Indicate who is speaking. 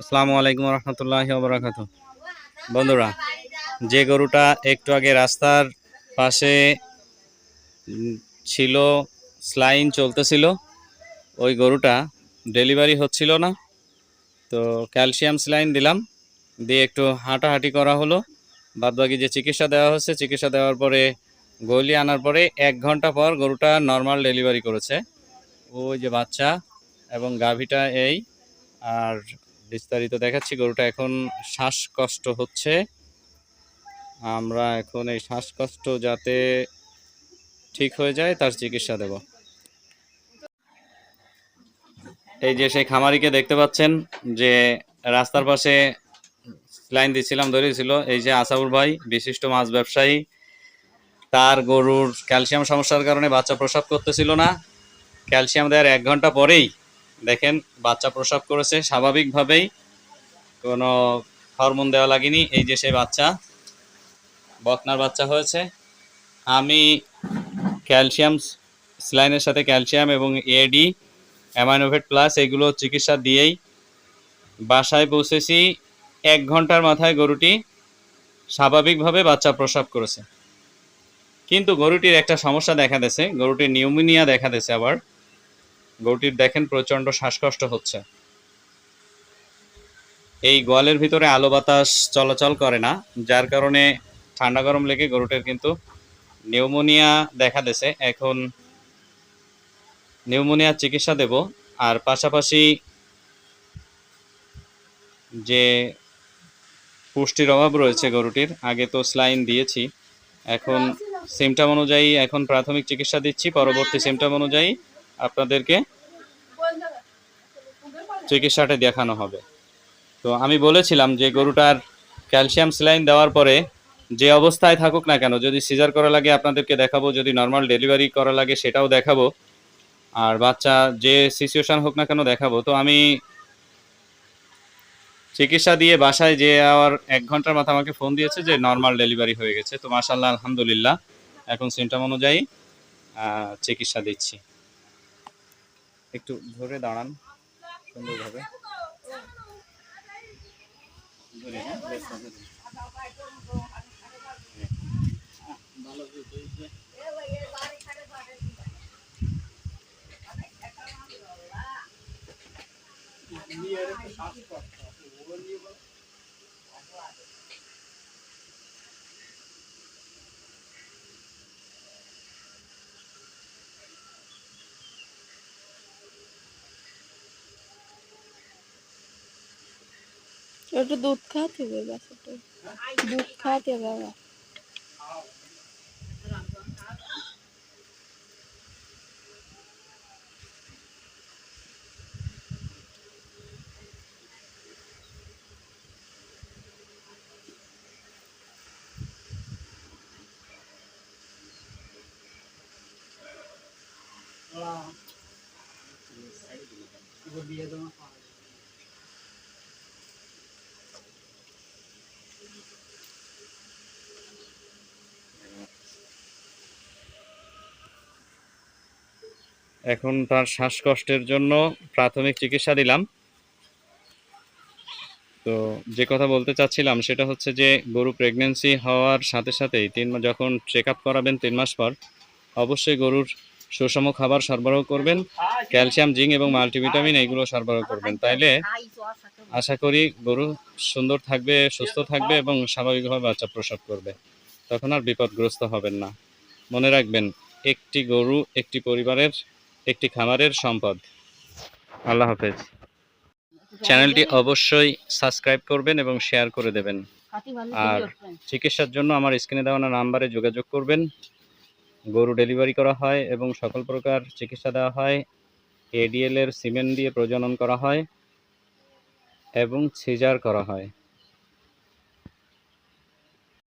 Speaker 1: আসসালামু আলাইকুম রহমতুল্লাহ বরাকাত বন্ধুরা, যে গরুটা একটু আগে রাস্তার পাশে ছিল, স্লাইন চলতেছিল, ওই গরুটা ডেলিভারি হচ্ছিল না। তো ক্যালসিয়াম স্লাইন দিলাম, দিয়ে একটু হাঁটাহাঁটি করা হলো। বাদবাকি যে চিকিৎসা দেওয়া হচ্ছে, চিকিৎসা দেওয়ার পরে গলি আনার পরে এক ঘণ্টা পর গরুটা নর্মাল ডেলিভারি করেছে। ওই যে বাচ্চা এবং গাভীটা এই। আর বিস্তারিত দেখাচ্ছি, গরুটা এখন শ্বাসকষ্ট হচ্ছে। আমরা এখন এই শ্বাসকষ্ট যাতে ঠিক হয়ে যায়, তার চিকিৎসা দেব। এই যে সেই খামারিকে দেখতে পাচ্ছেন যে রাস্তার পাশে লাইন দিচ্ছিলাম ধরেছিল এই যে আসাউর ভাই, বিশিষ্ট মাছ ব্যবসায়ী, তার গরুর ক্যালসিয়াম সমস্যার কারণে বাচ্চা প্রসব করতেছিল না। ক্যালসিয়াম দেওয়ার এক ঘণ্টা পরেই, দেখেন, বাচ্চা প্রসব করেছে স্বাভাবিকভাবেই, কোনো হরমোন দেওয়া লাগেনি, এই যে সেই বাচ্চা, বকনার বাচ্চা হয়েছে। আমি ক্যালসিয়াম স্লাইনের সাথে ক্যালসিয়াম এবং এডি অ্যামাইনোভেট প্লাস, এগুলো চিকিৎসা দিয়েই বাসায় পৌঁছেছি। এক ঘণ্টার মাথায় গরুটি স্বাভাবিকভাবে বাচ্চা প্রসব করেছে। কিন্তু গরুটির একটা সমস্যা দেখা দিয়েছে, গরুটির নিউমোনিয়া দেখা দিয়েছে আবার। গরুটির দেখেন প্রচণ্ড শ্বাসকষ্ট হচ্ছে। এই গোয়ালের ভিতরে আলো বাতাস চলাচল করে না, যার কারণে ঠান্ডা গরম লেগে গরুটার কিন্তু নিউমোনিয়া দেখা দিয়েছে। এখন নিউমোনিয়ার চিকিৎসা দেব, আর পাশাপাশি যে পুষ্টির অভাব রয়েছে গরুটির। আগে তো স্লাইন দিয়েছি। এখন সিমটাম অনুযায়ী এখন প্রাথমিক চিকিৎসা দিচ্ছি। পরবর্তী সিমটাম অনুযায়ী আপনাদেরকে চিকিৎসাটা দেখানো হবে। তো আমি বলেছিলাম যে গরুটার ক্যালসিয়াম স্যালাইন দেওয়ার পরে যে অবস্থায় থাকুক না কেন, যদি সিজার করা লাগে আপনাদেরকে দেখাবো, যদি নর্মাল ডেলিভারি করা লাগে সেটাও দেখাবো। আর বাচ্চা যে সিচুয়েশান হোক না কেন দেখাবো। তো আমি চিকিৎসা দিয়ে বাসায় যে আবার এক ঘণ্টার মাথা আমাকে ফোন দিয়েছে যে নর্মাল ডেলিভারি হয়ে গেছে তো মাশাল্লাহ আলহামদুলিল্লাহ এখন সিমটাম অনুযায়ী চিকিৎসা দিচ্ছি একটু ধরে দাঁড়ান সুন্দরভাবে হ্যাঁ? বেশ, ধরে।
Speaker 2: একটু দুধ খাওয়াতে হবে বাচ্চাটা। দুধ খাওয়াতে হবে
Speaker 1: এখন তার শ্বাসকষ্টের জন্য প্রাথমিক চিকিৎসা দিলাম। তো যে কথা বলতে চাচ্ছিলাম সেটা হচ্ছে যে, গরু প্রেগনেন্সি হওয়ার সাথে সাথেই তিন যখন চেক আপ করাবেন তিন মাস পর, অবশ্যই গরুর সুষম খাবার সরবরাহ করবেন, ক্যালসিয়াম, জিঙ্ক এবং মাল্টিভিটামিন এইগুলো সরবরাহ করবেন। তাইলে আশা করি গরু সুন্দর থাকবে, সুস্থ থাকবে এবং স্বাভাবিকভাবে বাচ্চা প্রসব করবে। তখন আর বিপদগ্রস্ত হবেন না। মনে রাখবেন, একটি গরু একটি পরিবারের, একটি খামারের সম্পদ। আল্লাহ হাফেজ। চ্যানেলটি অবশ্যই সাবস্ক্রাইব করবেন এবং শেয়ার করে দেবেন। আর চিকিৎসার জন্য আমার স্ক্রিনে দেওয়া নাম্বারে যোগাযোগ করবেন। গরু ডেলিভারি করা হয় এবং সকল প্রকার চিকিৎসা দেওয়া হয়। এডিএল এর সিমেন্ট দিয়ে প্রজনন করা হয় এবং সিজার করা হয়।